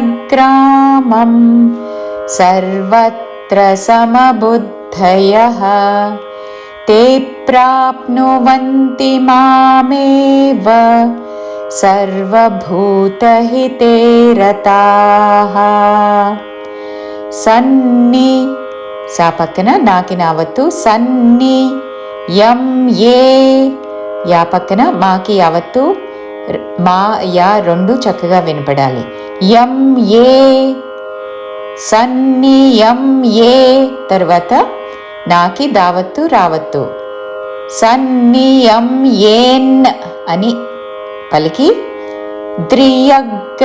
सन्नियम्येन्द्रियग्रामं सर्वत्र समबुद्धयः ते प्राप्नुवन्ति मामेव सर्वभूतहिते रताः సన్ని సా పక్కన నాకి నావత్తు సన్ని యం ఏ యా పక్కన మాకి యావత్తు ర- మా యా రెండు చక్కగా వినపడాలి. యం ఏ సన్ని ఎం ఏ. తర్వాత నాకి దావత్తు రావత్తు. సన్ని ఎం ఏన్ అని పలికి. ద్రియగ్రామం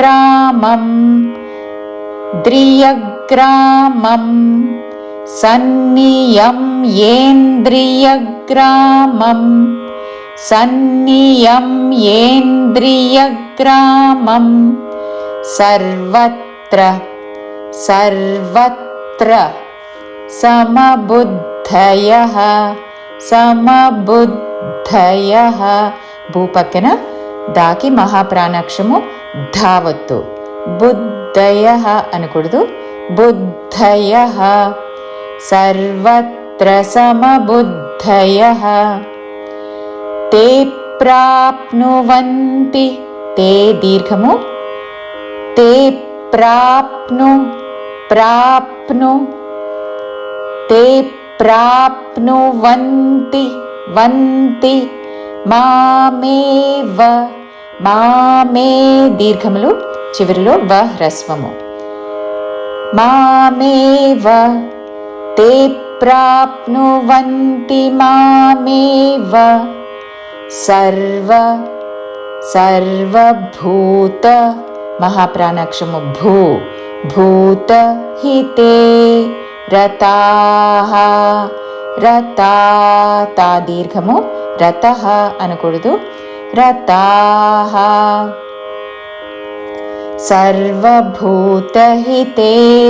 ద్రియగ్రామం. సన్నియం ఏంద్రియగ్రామం సన్నియం ఏంద్రియగ్రామం సర్వత్ర సర్వత్ర సమబుద్ధయ సమబుద్ధయ. భూ పక్కన దాకి మహాప్రాణాక్షము ధావత్తు. బుద్ధయ అనకూడదు. బుద్ధయ. సర్వత్ర సమబుద్ధయ. తే ప్రాప్నువంతి తే దీర్ఘము తే ప్రాప్ను ప్రాప్ను తే ప్రాప్నువంతి వంతి మామేవ మామే దీర్ఘములు చివరిలో వ హ్రస్వము. మామేవ తే ప్రాప్నువంతి మామేవ సర్వ సర్వభూత మహాప్రాణాక్షము భూ భూత హితే రతాః రతా తా దీర్ఘము రత అనకూడదు. రతాః సర్వభూతహితే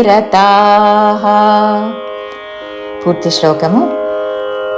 రతాః పూర్తి శ్లోకము.